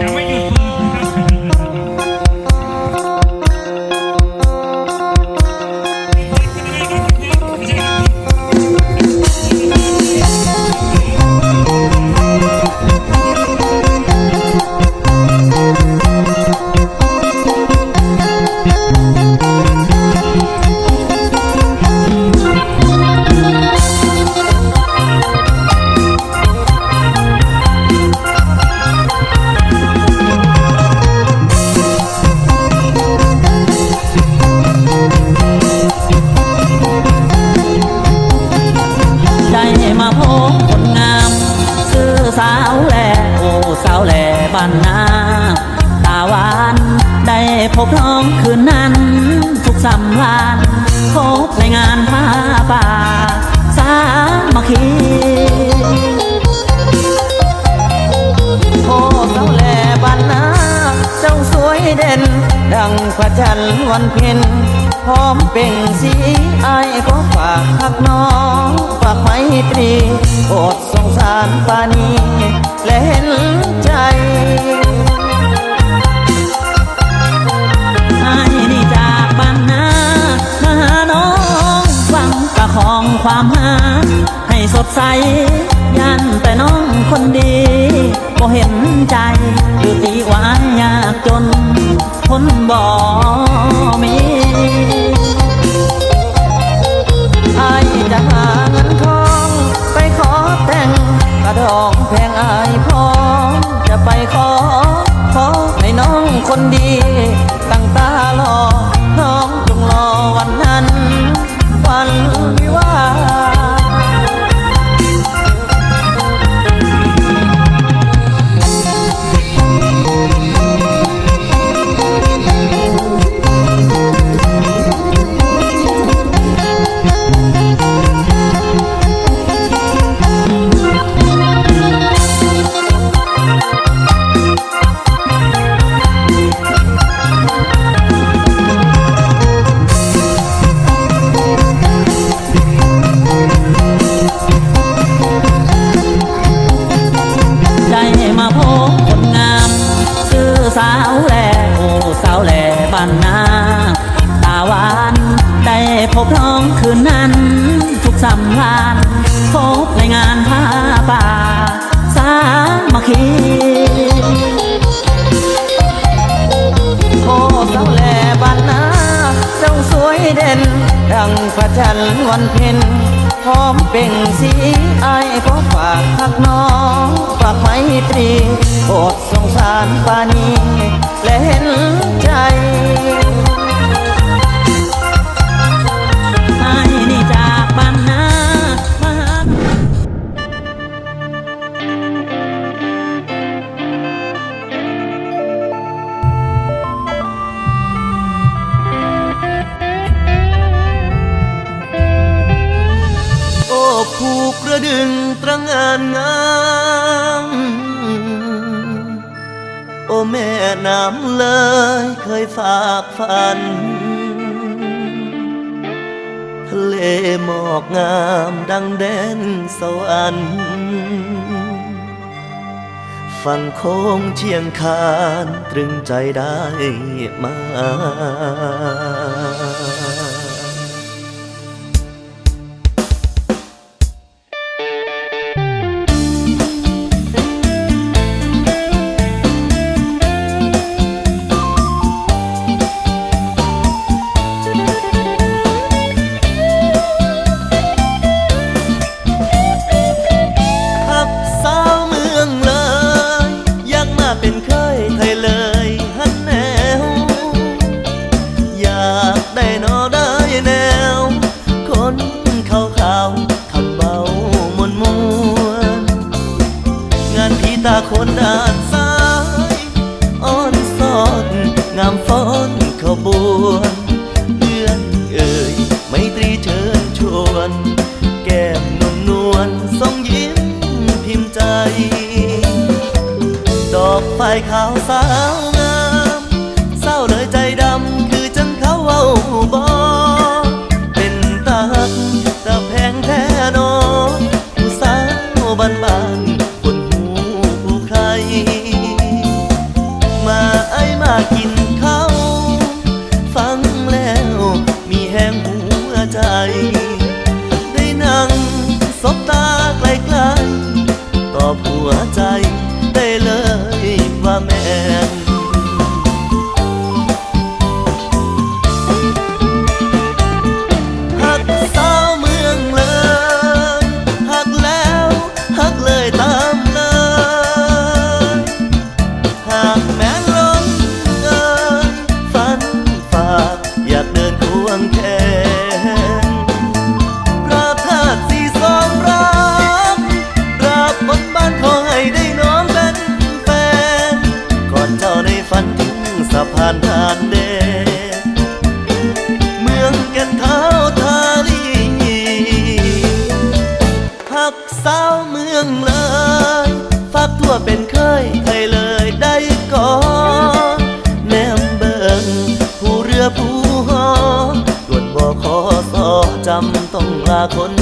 จะไม่หยุดมือนะครับ มัคคีโอ้สาวแหล่บ้านนาเจ้าสวยเด่น ดังพระจันทร์วันเพ็ญพร้อมเป่งสีอายก็ฝากพักน้องฝากไมตรีโปรดสงสารปานีและเห็นใจอายนี่จากบ้านนามาหาน้องฟังประคองความหา สดใสยันแต่น้องคนดีบ่เห็นใจหรือตีวายยากจนคนบ่มีไอจะหาเงินทองไปขอแต่งกระดอง สาวแหล่โอ้สาวแหล่บ้านนาตาหวานได้พบน้องคืนนั้น ทุกสำลานพบในงานผ้าป่า สามัคคีโอ้เจ้าแหล่บ้านนาเจ้าสวยเด่น ดังพระจันทร์วันเพ็ญ พร้อมเป่งสีอายก็ฝากพักน้องฝากไมตรีอดสงสารปานีและเห็นใจ กกระดึงตระงานงามโอแม่น้ำเลยเคยฝากฝัน ทะเลหมอกงามดังแดนสวรรค์ฝั่งโค้งเชียงคานตรึงใจได้มา คนด้านซ้ายอ่อนสอนงามฟ้อนขบวนเพื่อนเอ่ยไม่ตรีเชิญชวน แก้มนวลนวลทรงยิ้มพิมพ์ใจ ดอกไฟขาวสาว เะพานทานแดนเมืองแกันเท้าทาลีหักสาวเมืองเลยฝากตัวเป็นเคยใครเลยได้ก่อนแนมเบิงผู้เรือผู้หอด่วนบ่ขอสอจำต้องลาคน